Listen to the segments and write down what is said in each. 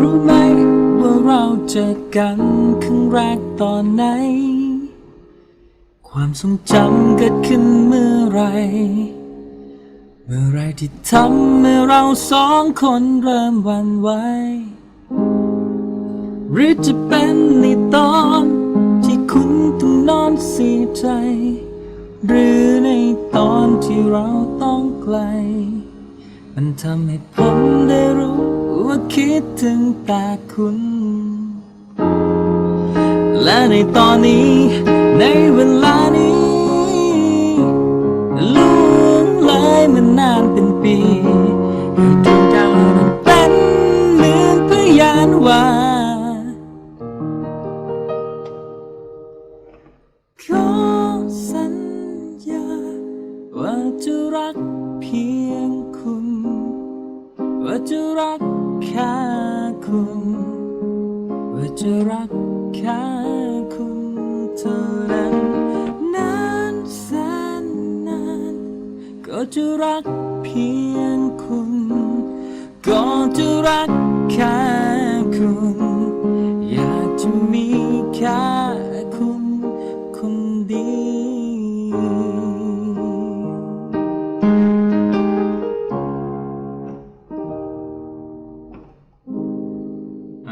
รู้ไหมว่าเราเจอกันครั้งแรกตอนไหน ความทรงจำเกิดขึ้นเมื่อไร เมื่อไรที่ทำให้เราสองคนเริ่มหวันไหวหรือจะเป็นในตอนที่คุณต้องนอนเสียใจ หรือในตอนที่เราต้องไกล มันทำให้ผมได้รู้ คิดถึงแต่คุณ และในตอนนี้ ในเวลานี้ล่วงเลยมานานเป็นปีให้ดวงดาวนั้นเป็นเหมือนพยานว่าขอสัญญา ว่าจะรักเพียงคุณ ว่าจะรัก แค่คุณว่าจะรักแค่คุณเท่านั้นนานแสนนานก็จะรักเพียงคุณก็จะรักแค่คุณอยากจะมีแค่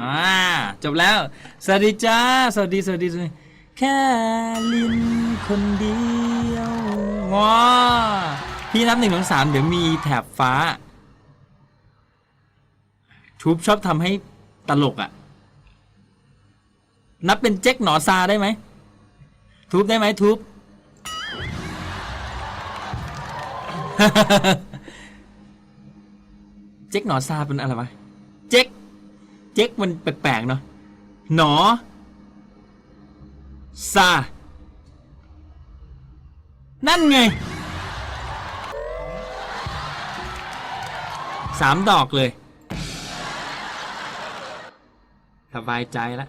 อ่าจบแล้ว สวัสดีจ้า สวัสดี สวัสดีสวัสดีแค่ลินคนเดียวว้าพี่นับหนึ่งถึงสามเดี๋ยวมีแถบฟ้า ทูบชอบทำให้ตลกอะ่ะ นับเป็นเจ๊กหนอซาได้ไหม ทูบได้ไหมทูบเจ๊กหนอซาเป็นอะไรวะ เจ๊กมันแปลกๆเนาะหนอซานั่นไงสามดอกเลย สบายใจแล้ว